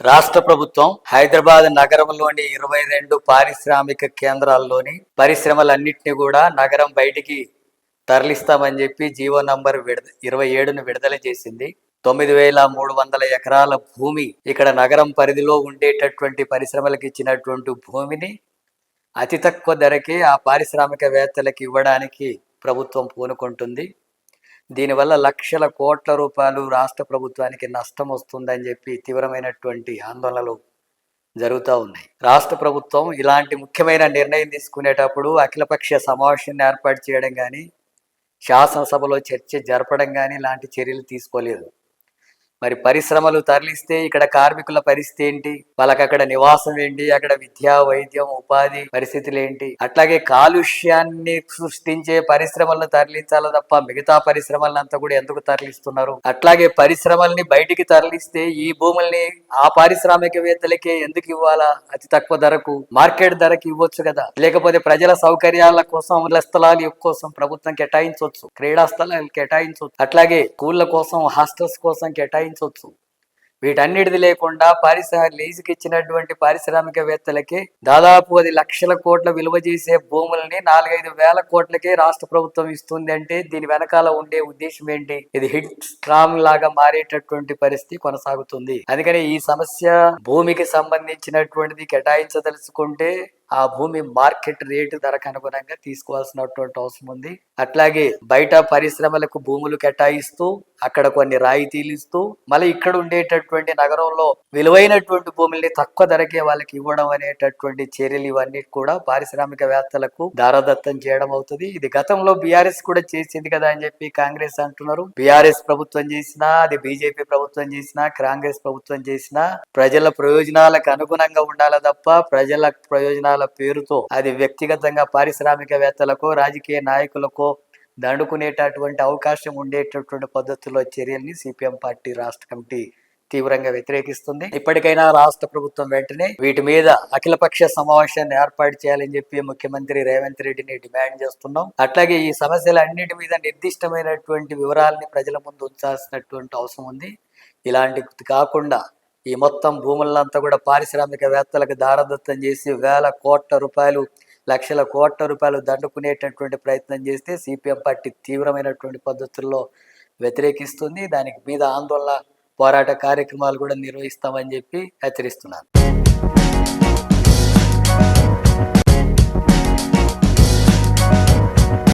రాష్ట్ర ప్రభుత్వం హైదరాబాద్ నగరంలోని ఇరవై రెండు పారిశ్రామిక కేంద్రాల్లోని పరిశ్రమలన్నింటినీ కూడా నగరం బయటికి తరలిస్తామని చెప్పి జీవో నంబర్ విడుద ఇరవై ఏడును విడుదల చేసింది. తొమ్మిది వేల మూడు వందల ఎకరాల భూమి ఇక్కడ నగరం పరిధిలో ఉండేటటువంటి పరిశ్రమలకు ఇచ్చినటువంటి భూమిని అతి తక్కువ ధరకే ఆ పారిశ్రామికవేత్తలకు ఇవ్వడానికి ప్రభుత్వం పూనుకుంటుంది. దీనివల్ల లక్షల కోట్ల రూపాయలు రాష్ట్ర ప్రభుత్వానికి నష్టం వస్తుందని చెప్పి తీవ్రమైనటువంటి ఆందోళనలు జరుగుతూ ఉన్నాయి. రాష్ట్ర ప్రభుత్వం ఇలాంటి ముఖ్యమైన నిర్ణయం తీసుకునేటప్పుడు అఖిలపక్ష సమావేశాన్ని ఏర్పాటు చేయడం కానీ శాసనసభలో చర్చ జరపడం కానీ ఇలాంటి చర్యలు తీసుకోలేదు. మరి పరిశ్రమలు తరలిస్తే ఇక్కడ కార్మికుల పరిస్థితి ఏంటి? వాళ్ళకి అక్కడ నివాసం ఏంటి? అక్కడ విద్యా వైద్యం ఉపాధి పరిస్థితులు ఏంటి? అట్లాగే కాలుష్యాన్ని సృష్టించే పరిశ్రమలను తరలించాలి తప్ప మిగతా పరిశ్రమలంతా కూడా ఎందుకు తరలిస్తున్నారు? అట్లాగే పరిశ్రమల్ని బయటికి తరలిస్తే ఈ భూముల్ని ఆ పారిశ్రామికవేత్తలకే ఎందుకు ఇవ్వాలా? అతి తక్కువ ధరకు మార్కెట్ ధరకు ఇవ్వచ్చు కదా. లేకపోతే ప్రజల సౌకర్యాల కోసం ఇళ్ళ స్థలాల కోసం ప్రభుత్వం కేటాయించవచ్చు క్రీడా స్థలాలు కేటాయించవచ్చు. అట్లాగే స్కూళ్ళ కోసం హాస్టల్స్ కోసం కేటాయించ కేటాయించవచ్చు వీటన్నిటిది లేకుండా పారిశ్రామిక లీజుకి ఇచ్చినటువంటి పారిశ్రామికవేత్తలకి దాదాపు అది లక్షల కోట్ల విలువ చేసే భూములని నాలుగైదు వేల కోట్లకే రాష్ట్ర ప్రభుత్వం ఇస్తుంది అంటే దీని వెనకాల ఉండే ఉద్దేశం ఏంటి? ఇది హిట్ స్ట్రాంగ్ లాగా మారేటటువంటి పరిస్థితి కొనసాగుతుంది. అందుకని ఈ సమస్య భూమికి సంబంధించినటువంటిది కేటాయించదలుచుకుంటే ఆ భూమి మార్కెట్ రేటు ధరకు అనుగుణంగా తీసుకోవాల్సినటువంటి అవసరం ఉంది. అట్లాగే బయట పరిశ్రమలకు భూములు కేటాయిస్తూ అక్కడ కొన్ని రాయితీలు ఇస్తూ మళ్ళీ ఇక్కడ ఉండేటటువంటి నగరంలో విలువైనటువంటి భూముల్ని తక్కువ ధరకే వాళ్ళకి ఇవ్వడం అనేటటువంటి చర్యలు ఇవన్నీ కూడా పారిశ్రామికవేత్తలకు దారదత్తం చేయడం అవుతుంది. ఇది గతంలో బీఆర్ఎస్ కూడా చేసింది కదా అని చెప్పి కాంగ్రెస్ అంటున్నారు. బీఆర్ఎస్ ప్రభుత్వం చేసినా అది బీజేపీ ప్రభుత్వం చేసినా కాంగ్రెస్ ప్రభుత్వం చేసినా ప్రజల ప్రయోజనాలకు అనుగుణంగా ఉండాలి తప్ప ప్రజల ప్రయోజనాలు పేరుతో అది వ్యక్తిగతంగా పారిశ్రామికవేత్తలకు రాజకీయ నాయకులకు దండుకునేటటువంటి అవకాశం ఉండేటటువంటి పద్ధతిలో చర్యల్ని సిపిఎం పార్టీ రాష్ట్ర కమిటీ తీవ్రంగా వ్యతిరేకిస్తుంది. ఇప్పటికైనా రాష్ట్ర ప్రభుత్వం వెంటనే వీటి మీద అఖిలపక్ష సమావేశాన్ని ఏర్పాటు చేయాలని చెప్పి ముఖ్యమంత్రి రేవంత్ రెడ్డిని డిమాండ్ చేస్తున్నాం. అట్లాగే ఈ సమస్యల అన్నిటి మీద నిర్దిష్టమైనటువంటి వివరాలని ప్రజల ముందు ఉంచాల్సినటువంటి అవసరం ఉంది. ఇలాంటి కాకుండా ఈ మొత్తం భూములంతా కూడా పారిశ్రామికవేత్తలకు దారదత్తం చేసి వేల కోట్ల రూపాయలు లక్షల కోట్ల రూపాయలు దండుకునేటటువంటి ప్రయత్నం చేస్తే సిపిఎం పార్టీ తీవ్రమైనటువంటి పద్ధతుల్లో వ్యతిరేకిస్తుంది. దానికి మీద ఆందోళన పోరాట కార్యక్రమాలు కూడా నిర్వహిస్తామని చెప్పి హెచ్చరిస్తున్నాను.